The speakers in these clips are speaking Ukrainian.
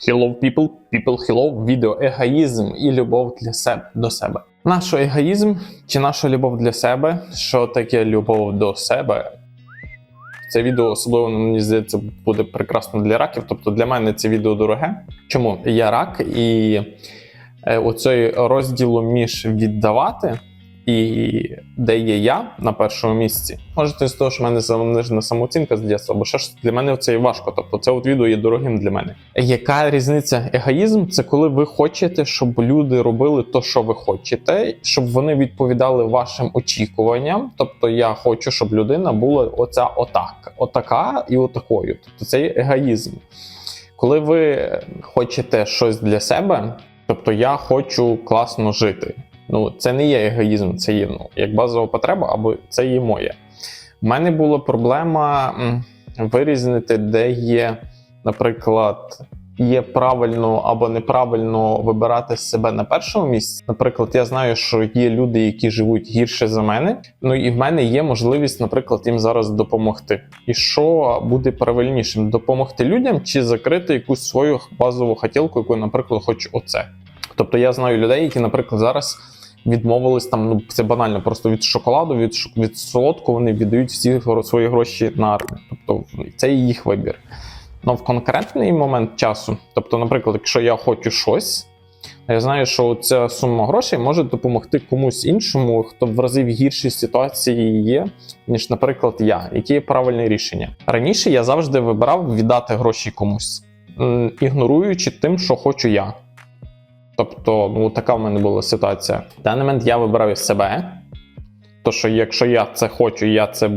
Hello people, people hello, відео егоїзм і любов для себе до себе. Наш егоїзм чи наша любов для себе? Що таке любов до себе? Це відео особливо мені здається буде прекрасно для раків. Тобто для мене це відео дороге. Чому я рак, і е, оцей розділу між віддавати і де є я на першому місці. Може, з того, що в мене занижена самооцінка з дитинства, бо ще для мене це і важко. Тобто це от відео є дорогим для мене. Яка різниця? Егоїзм це коли ви хочете, щоб люди робили то, що ви хочете, щоб вони відповідали вашим очікуванням. Тобто, я хочу, щоб людина була оця отак, отака і отакою. Тобто це є егоїзм. Коли ви хочете щось для себе, тобто я хочу класно жити. Ну, це не є егоїзм, це є ну, як базова потреба, або це є моє. У мене була проблема вирізнити, де є, наприклад, є правильно або неправильно вибирати себе на першому місці. Наприклад, я знаю, що є люди, які живуть гірше за мене. Ну і в мене є можливість, наприклад, їм зараз допомогти. І що буде правильнішим: допомогти людям чи закрити якусь свою базову хотілку, яку, наприклад, хочу оце. Тобто я знаю людей, які, наприклад, зараз відмовились там, ну це банально, просто від шоколаду, від від солодкого вони віддають всі свої гроші на армію. Тобто це їх вибір. Ну в конкретний момент часу, тобто, наприклад, якщо я хочу щось, я знаю, що ця сума грошей може допомогти комусь іншому, хто в рази в гіршій ситуації є, ніж, наприклад, я. Яке є правильне рішення? Раніше я завжди вибирав віддати гроші комусь, ігноруючи тим, що хочу я. Тобто, ну така в мене була ситуація. В даний момент я вибираю себе. То, що якщо я це хочу, я це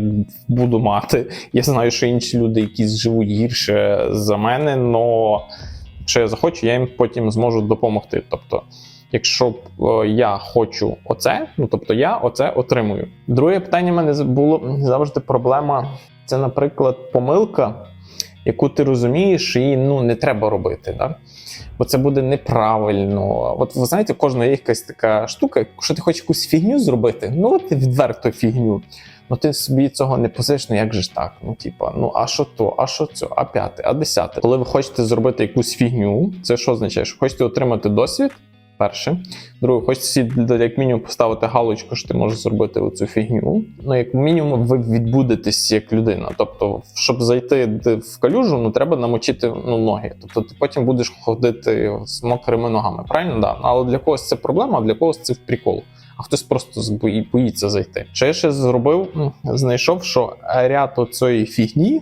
буду мати. Я знаю, що інші люди якісь живуть гірше за мене, але якщо я захочу, я їм потім зможу допомогти. Тобто, якщо е, я хочу оце, ну тобто я оце отримую. Друге питання в мене було завжди проблема. Це, наприклад, помилка, яку ти розумієш, її ну, не треба робити. Да? бо це буде неправильно. От ви знаєте, у кожного є якась така штука, що ти хочеш якусь фігню зробити, ну ти відверто фігню. Ну ти собі цього не позиш, ну як же ж так? Ну, типа, ну а що то, а що це, а п'яте, а десяте. Коли ви хочете зробити якусь фігню, це що означає? Що хочете отримати досвід? Перше. Друге, хочете собі, як мінімум поставити галочку, що ти можеш зробити оцю фігню. Ну, як мінімум, ви відбудетесь як людина. Тобто, щоб зайти в калюжу, ну треба намочити ну, ноги. Тобто ти потім будеш ходити з мокрими ногами. Правильно? Да. Але для когось це проблема, а для когось це в прикол. А хтось просто збої- боїться зайти. Що я ще зробив? Знайшов, що ряд оцієї фігні.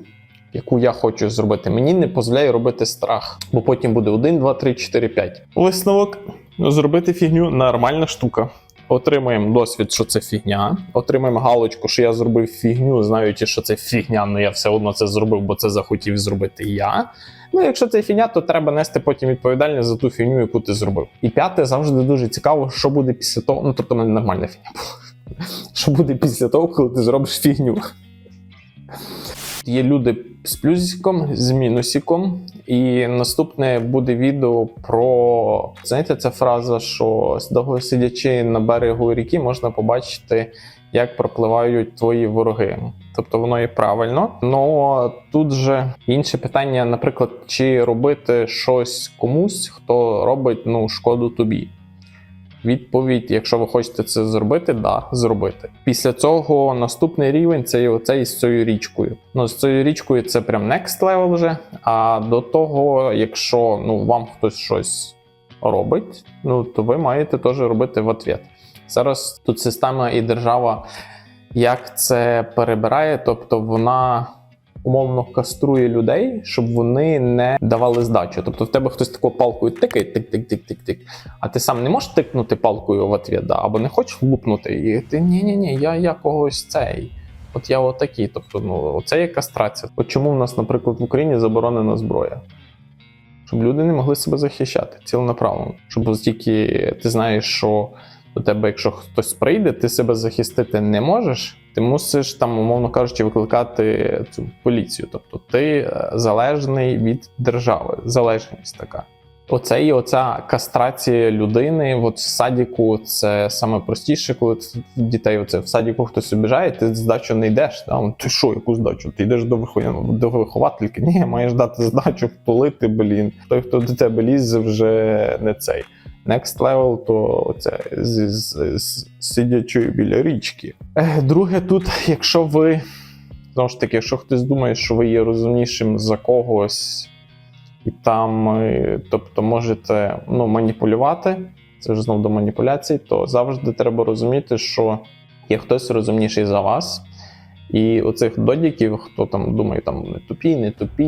Яку я хочу зробити, мені не дозволяє робити страх, бо потім буде 1, 2, 3, 4, 5. Висновок зробити фігню нормальна штука. Отримаємо досвід, що це фігня. Отримаємо галочку, що я зробив фігню, знаючи, що це фігня, але я все одно це зробив, бо це захотів зробити я. Ну, якщо це фігня, то треба нести потім відповідальність за ту фігню, яку ти зробив. І п'яте завжди дуже цікаво, що буде після того. Ну, тобто, в мене нормальна фігня була. Що буде після того, коли ти зробиш фігню. Є люди з плюсиком, з мінусиком, і наступне буде відео про знаєте, ця фраза, що сидячи на берегу ріки, можна побачити, як пропливають твої вороги. Тобто воно є правильно. Но тут же інше питання, наприклад, чи робити щось комусь, хто робить ну шкоду тобі. Відповідь, якщо ви хочете це зробити, да, зробити. Після цього наступний рівень це є оцей з цією річкою. Ну, з цією річкою це прям next level вже. А до того, якщо ну, вам хтось щось робить, ну то ви маєте теж робити в ответ. Зараз тут система і держава як це перебирає, тобто вона умовно каструє людей, щоб вони не давали здачу. Тобто в тебе хтось такою палкою тикає, тик-тик-тик-тик-тик. А ти сам не можеш тикнути палкою в ответ, да? або не хочеш влупнути, і ти ні-ні-ні, я, я когось цей. От я отакий. Тобто, ну це є кастрація. От чому в нас, наприклад, в Україні заборонена зброя? Щоб люди не могли себе захищати ціленаправленно. Щоб тільки ти знаєш, що до тебе, якщо хтось прийде, ти себе захистити не можеш. Ти мусиш там, умовно кажучи, викликати цю поліцію. Тобто ти е, залежний від держави, залежність така. Оце і оця кастрація людини. От в садіку це саме простіше, коли дітей оце в садіку хтось обіжає, ти здачу не йдеш. Да? Ти що, яку здачу? Ти йдеш до, до виховательки? Ні, маєш дати здачу, втулити, блін. Той, хто до тебе лізе, вже не цей. Next level, то оце з, з, з сидячою біля річки. Друге, тут, якщо ви знову ж таки, якщо хтось думає, що ви є розумнішим за когось, і там, е, тобто, можете ну, маніпулювати, це вже знову до маніпуляцій, то завжди треба розуміти, що є хтось розумніший за вас. І оцих додіків, хто там думає, там не тупі, не тупі,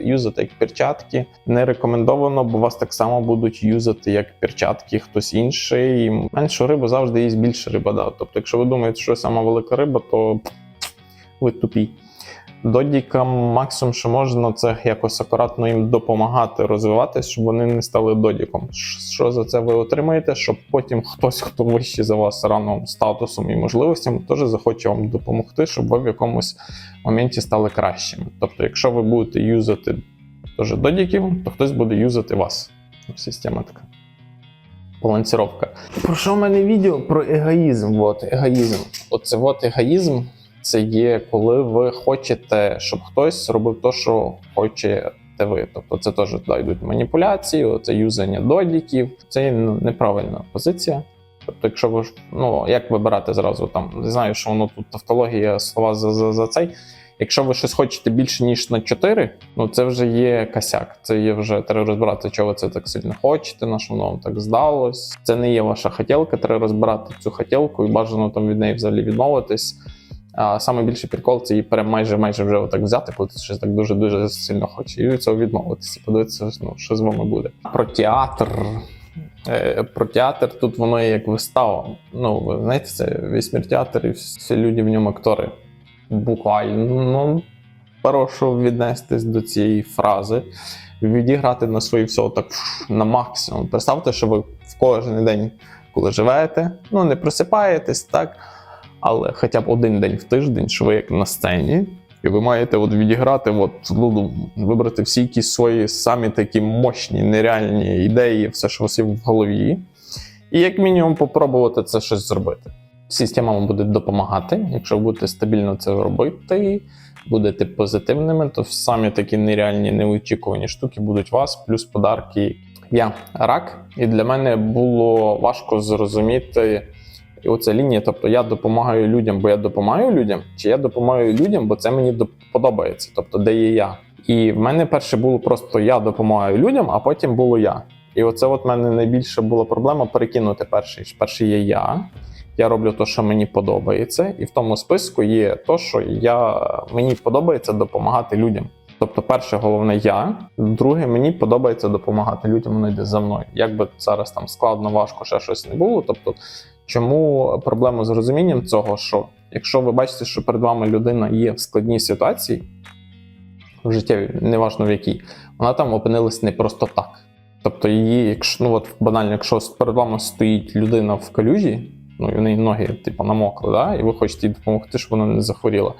юзати як перчатки, не рекомендовано, бо вас так само будуть юзати як перчатки хтось інший. І меншу рибу завжди їсть більше риба. Да. Тобто, якщо ви думаєте, що сама велика риба, то ви тупі. Додікам максимум, що можна, це якось акуратно їм допомагати розвиватись, щоб вони не стали додіком. Що за це ви отримаєте? Щоб потім хтось, хто вищий за вас раном статусом і можливостями, теж захоче вам допомогти, щоб ви в якомусь моменті стали кращими. Тобто, якщо ви будете юзати теж додіків, то хтось буде юзати вас. Система така. Балансіровка. Про що в мене відео? Про егоїзм. От, егоїзм. Оце от егоїзм це є, коли ви хочете, щоб хтось робив те, що хочете ви. Тобто це теж туди йдуть маніпуляції, це юзання додіків. Це ну, неправильна позиція. Тобто, якщо ви ну як вибирати зразу там, не знаю, що воно тут тавтологія слова за, за, за цей. Якщо ви щось хочете більше ніж на 4, ну це вже є косяк. Це є вже треба розбирати, чого ви це так сильно хочете, на що воно вам так здалось. Це не є ваша хотілка, треба розбирати цю хотілку і бажано там від неї взагалі відмовитись. А саме більший прикол це її пере майже майже вже отак взяти, коли ти щось так дуже дуже сильно хоче, і від цього відмовитися. Подивитися, ну, що з вами буде. Про театр. Е, Про театр тут воно є як вистава. Ну, ви знаєте, це весь театр і всі люди в ньому актори. Буквально ну, прошу віднестись до цієї фрази, відіграти на свої все так на максимум. Представте, що ви в кожен день, коли живете, ну не просипаєтесь, так, але хоча б один день в тиждень, що ви як на сцені. І ви маєте от відіграти, от, ну, вибрати всі якісь свої самі такі мощні, нереальні ідеї, все, що у вас є в голові. І як мінімум попробувати це щось зробити. Система вам буде допомагати. Якщо ви будете стабільно це робити, будете позитивними, то самі такі нереальні, неочікувані штуки будуть у вас, плюс подарки. Я рак, і для мене було важко зрозуміти і оця лінія. Тобто я допомагаю людям, бо я допомагаю людям, чи я допомагаю людям, бо це мені подобається. Тобто, де є я. І в мене перше було просто я допомагаю людям, а потім було я. І оце от мене найбільша була проблема перекинути перший. Перший є я. Я роблю те, що мені подобається, і в тому списку є те, що я, мені подобається допомагати людям. Тобто, перше, головне я, друге, мені подобається допомагати людям, воно йде за мною. Як би зараз там складно, важко, ще щось не було. Тобто, чому проблема з розумінням цього, що якщо ви бачите, що перед вами людина є в складній ситуації, в життєвій, неважно в якій, вона там опинилась не просто так. Тобто, її, якщо ну от банально, якщо перед вами стоїть людина в калюжі, ну і в неї ноги, типу, намокли, да, і ви хочете їй допомогти, щоб вона не захворіла,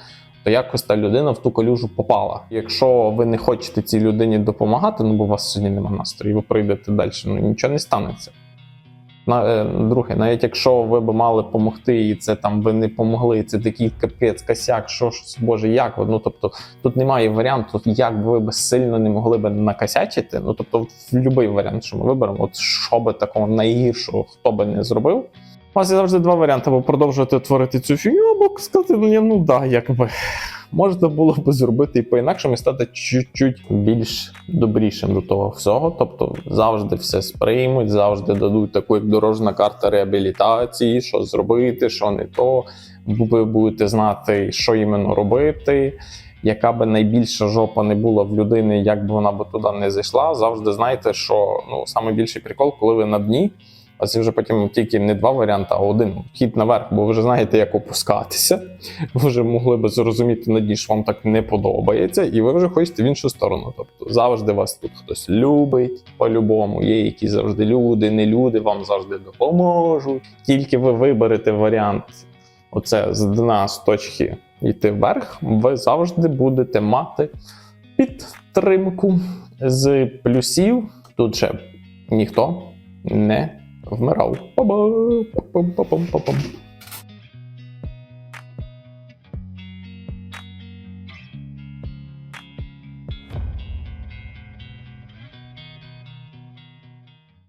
то якось та людина в ту калюжу попала. Якщо ви не хочете цій людині допомагати, ну бо у вас сьогодні немає настрою, і ви прийдете далі, ну нічого не станеться. На, е, друге, навіть якщо ви б мали допомогти, і це там ви не помогли, це такий капець, косяк, що ж, боже, як? Ну тобто тут немає варіанту, як ви б сильно не могли б накосячити. Ну тобто, в будь-який варіант, що ми виберемо, от що би такого найгіршого, хто би не зробив. У вас є завжди два варіанти: або продовжувати творити цю фігню, або сказати, ну, ну да, якби. Можна було б зробити і по-інакшому і стати чуть-чуть більш добрішим до того всього. Тобто завжди все сприймуть, завжди дадуть таку як дорожна карта реабілітації, що зробити, що не то. Ви будете знати, що іменно робити. Яка би найбільша жопа не була в людини, як би вона би туди не зайшла, завжди знайте, що ну найбільший прикол, коли ви на дні. А це вже потім тільки не два варіанти, а один хід наверх, бо ви вже знаєте, як опускатися. Ви вже могли би зрозуміти на дні, що вам так не подобається, і ви вже хочете в іншу сторону. Тобто завжди вас тут хтось любить по-любому. Є якісь завжди люди, не люди, вам завжди допоможуть. Тільки ви виберете варіант оце з дна з точки йти вверх, ви завжди будете мати підтримку з плюсів. тут же ніхто не вмирав. Па-ба, па-пам, па-пам, па-пам.